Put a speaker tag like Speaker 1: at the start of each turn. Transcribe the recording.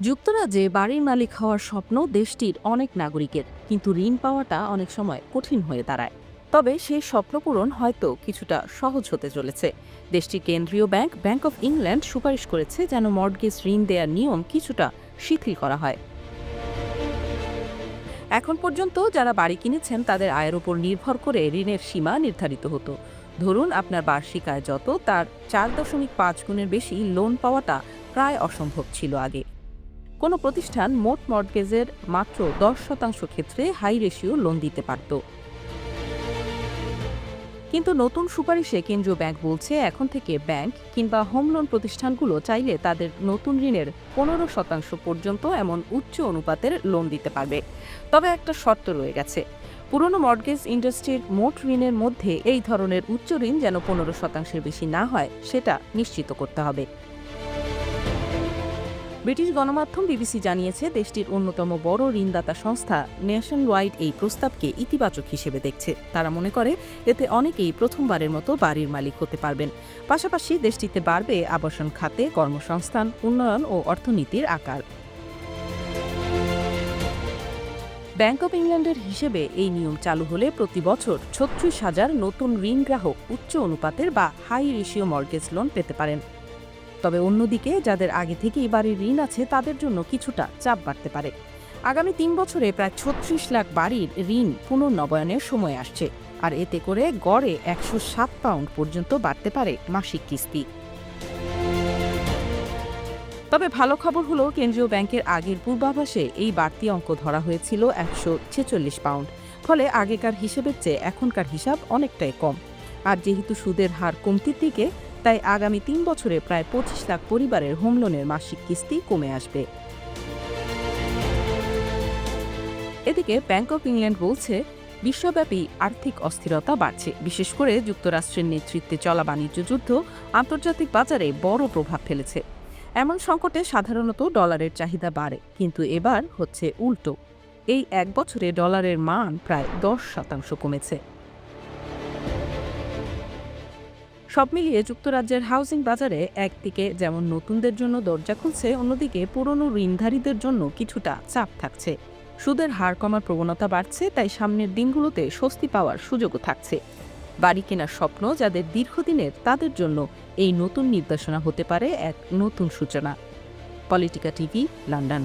Speaker 1: যুক্তরাজ্যে বাড়ির মালিক হওয়ার স্বপ্ন দেশটির অনেক নাগরিকের। কিন্তু ঋণ পাওয়াটা অনেক সময় কঠিন হয়ে দাঁড়ায়। তবে সেই স্বপ্ন পূরণ হয়তো কিছুটা সহজ হতে চলেছে। দেশটির কেন্দ্রীয় ব্যাংক ব্যাংক অফ ইংল্যান্ড, সুপারিশ করেছে যেন মর্টগেজ ঋণ দেওয়ার নিয়ম কিছুটা শিথিল করা হয়। এখন পর্যন্ত যারা বাড়ি কিনেছেন, তাদের আয়ের উপর নির্ভর করে ঋণের সীমা নির্ধারিত হতো। ধরুন, আপনার বার্ষিক আয় যত, তার চার দশমিক পাঁচ গুণের বেশি লোন পাওয়াটা প্রায় অসম্ভব ছিল আগে। কোনো প্রতিষ্ঠান মোট মর্টগেজের মাত্র দশ শতাংশ ক্ষেত্রে হাই রেশিও লোন দিতে পারত। কিন্তু নতুন সুপারিশে কেন্দ্রীয় ব্যাংক বলছে এখন থেকে ব্যাংক কিংবা হোম লোন প্রতিষ্ঠানগুলো চাইলে তাদের নতুন ঋণের পনেরো শতাংশ পর্যন্ত এমন উচ্চ অনুপাতের লোন দিতে পারবে। তবে একটা শর্ত রয়ে গেছে। পুরনো মর্টগেজ ইন্ডাস্ট্রির মোট ঋণের মধ্যে এই ধরনের উচ্চ ঋণ যেন পনেরো শতাংশের বেশি না হয়, সেটা নিশ্চিত করতে হবে। ব্রিটিশ গণমাধ্যম বিবিসি জানিয়েছে দেশটির অন্যতম বড় ঋণদাতা সংস্থা ন্যাশন ওয়াইড এই প্রস্তাবকে ইতিবাচক হিসেবে দেখছে। তারা মনে করে, এতে অনেকেই প্রথমবারের মতো বাড়ির মালিক হতে পারবেন। পাশাপাশি দেশটিতে বাড়বে আবাসন খাতে, কর্মসংস্থান, উন্নয়ন ও অর্থনীতির আকার। ব্যাংক অব ইংল্যান্ডের হিসেবে এই নিয়ম চালু হলে প্রতি বছর ছত্রিশ হাজার নতুন ঋণ গ্রাহক উচ্চ অনুপাতের বা হাই রেশিও মর্গেজ লোন পেতে পারেন। তবে অন্যদিকে যাদের আগে থেকেই বাড়ির ঋণ আছে, তাদের জন্য কিছুটা চাপ বাড়তে পারে। আগামী তিন বছরে প্রায় ছত্রিশ লাখ বাড়ির ঋণ পুনর্নবায়নের সময় আসছে, আর এতে করে গড়ে একশো সাত পাউন্ড পর্যন্ত বাড়তে পারে মাসিক কিস্তি। তবে ভালো খবর হলো, কেন্দ্রীয় ব্যাংকের আগের পূর্বাভাসে এই বাড়তি অঙ্ক ধরা হয়েছিল একশো ছেচল্লিশ পাউন্ড। ফলে আগেকার হিসেবের চেয়ে এখনকার হিসাব অনেকটাই কম। আর যেহেতু সুদের হার কমতির দিকে তাই আগামী তিন বছরে প্রায় পঁচিশ লাখ পরিবারের হোম লোনের মাসিক কিস্তি কমে আসবে। এদিকে ব্যাংক অফ ইংল্যান্ড বলছে, বিশ্বব্যাপী আর্থিক অস্থিরতা বাড়ছে। বিশেষ করে যুক্তরাষ্ট্রের নেতৃত্বে চলা বাণিজ্য যুদ্ধ আন্তর্জাতিক বাজারে বড় প্রভাব ফেলেছে। এমন সংকটে সাধারণত ডলারের চাহিদা বাড়ে, কিন্তু এবার হচ্ছে উল্টো। এই এক বছরে ডলারের মান প্রায় দশ শতাংশ কমেছে। সব মিলিয়ে যুক্তরাজ্যের হাউজিং বাজারে একদিকে যেমন নতুনদের জন্য দরজা খুলছে, অন্যদিকে পুরনো ঋণধারীদের জন্য কিছুটা চাপ থাকছে। সুদের হার কমার প্রবণতা বাড়ছে, তাই সামনের দিনগুলোতে স্বস্তি পাওয়ার সুযোগও থাকছে। বাড়ি কেনার স্বপ্ন যাদের দীর্ঘদিনের, তাদের জন্য এই নতুন নির্দেশনা হতে পারে এক নতুন সূচনা। Politika TV, London.